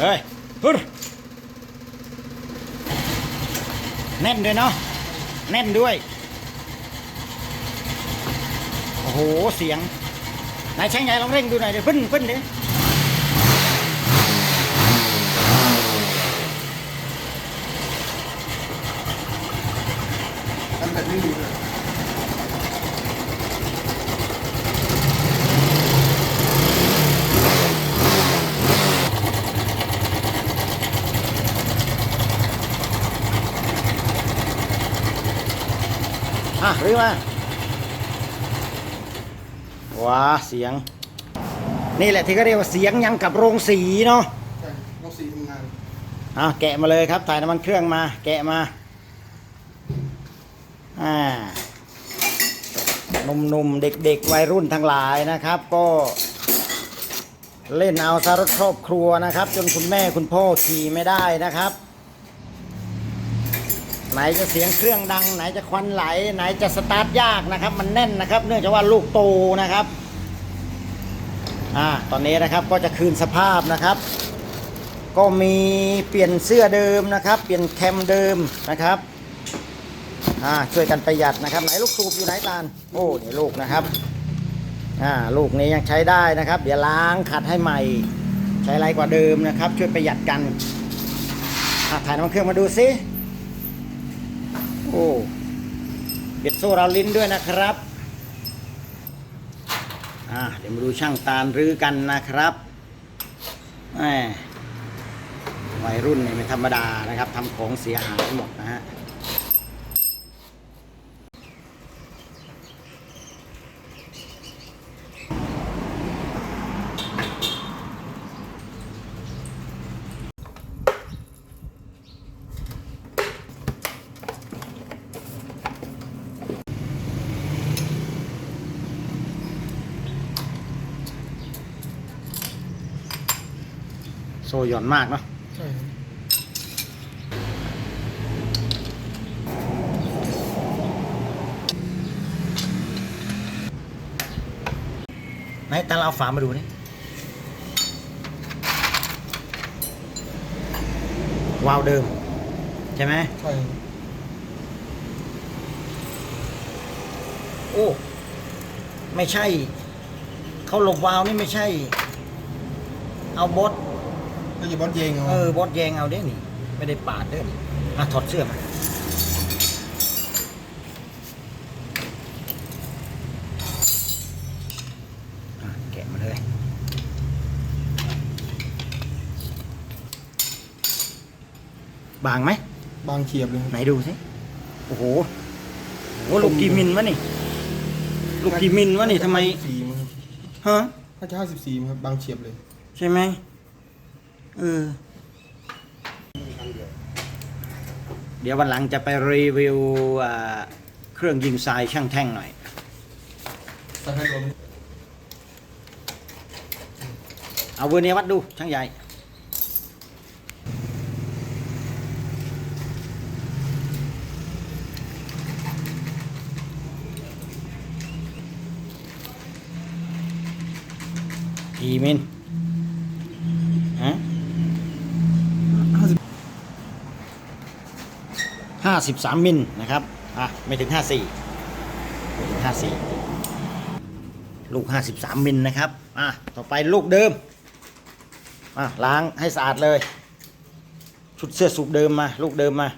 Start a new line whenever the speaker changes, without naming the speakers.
เฮ้ยฮึแน่นด้วยเนาะแน่นด้วย โอ้โห เสียงไหนายช่างใหญ่ลองเร่งดูหน่อยเดี๋ยวพึ่นพึ่นดิ
ทำแบบไม่มีเลย
อะรื้อมาว้าเสียง นี่แหละที่เขาเรียกว่าเสียงยังกับโรงสีเนาะ
ใช่นกสีทำงาน
อะแกะมาเลยครับถ่ายน้ำมันเครื่องมา แกะมาอ่าหนุ่มๆเด็กๆวัยรุ่นทั้งหลายนะครับ ก็เล่นเอาสารถครอบครัวนะครับ จนคุณแม่คุณพ่อขี่ไม่ได้นะครับ ไหนจะเสียงเครื่องดัง ไหนจะควันไหล ไหนจะสตาร์ทยากนะครับ มันแน่นนะครับ เนื่องจากว่าลูกโตนะครับอ่าตอนนี้นะครับก็จะคืนสภาพนะครับ ก็มีเปลี่ยนเสื้อเดิมนะครับ เปลี่ยนแคมเดิมนะครับอ่าช่วยกันประหยัดนะครับ ไหนลูกสูบอยู่ไหนตาลโอ้นี่ลูกนะครับอ่าลูกนี้ยังใช้ได้นะครับ เดี๋ยวล้างขัดให้ใหม่ ใช้ไรกว่าเดิมนะครับ ช่วยประหยัดกันถ่ายน้ำเครื่องมาดูสิ โอ้เบียดโซ่เราลิ้นด้วยนะครับอ่าเดี๋ยวมาดูช่างตาลรื้อกันนะครับแหมวัยรุ่นเนี่ยไม่ธรรมดานะครับทำของเสียหายหมดนะฮะ ซหย่อนมากเนาะ
ใช่ครับ
ไหนตาเราเอาฝามาดูนี่วาล์วเดิม ใช่ไหม
ใช่ครับ
โอ้ ไม่ใช่ เขาหลบวาล์วนี่ไม่ใช่ เอาบอ ส
แล้วอย่าบอลเยงเอา
เออบอสแยงเอาเด้นี่ ไม่ได้ปาดเด้นี่อะถอดเสื้อมาอะแกะมาเลย บางไหม
บางเฉียบเลย
ไหนดูสิ โอ้โหโอ้ลูกกี่มิลวะนี่ ลูกกี่มิลวะนี่ทำไม
สี่มั้งครับ
ฮะ
น่าจะห้าสิบสี่มั้งครับบางเฉียบเลย
ใช่ไหม เออ เดี๋ยววันหลังจะไปรีวิวเครื่องยิงทรายช่างแท่งหน่อยเอาเวอร์เนียวัดดูช่างใหญ่กี่มิล 53 มิลนะครับอะไม่ถึง 54ไม่ถึง 54 ลูก 53 มิลนะครับอะต่อไปลูกเดิมอะล้างให้สะอาดเลย ชุดเสื้อสูบเดิมมา ลูกเดิมมา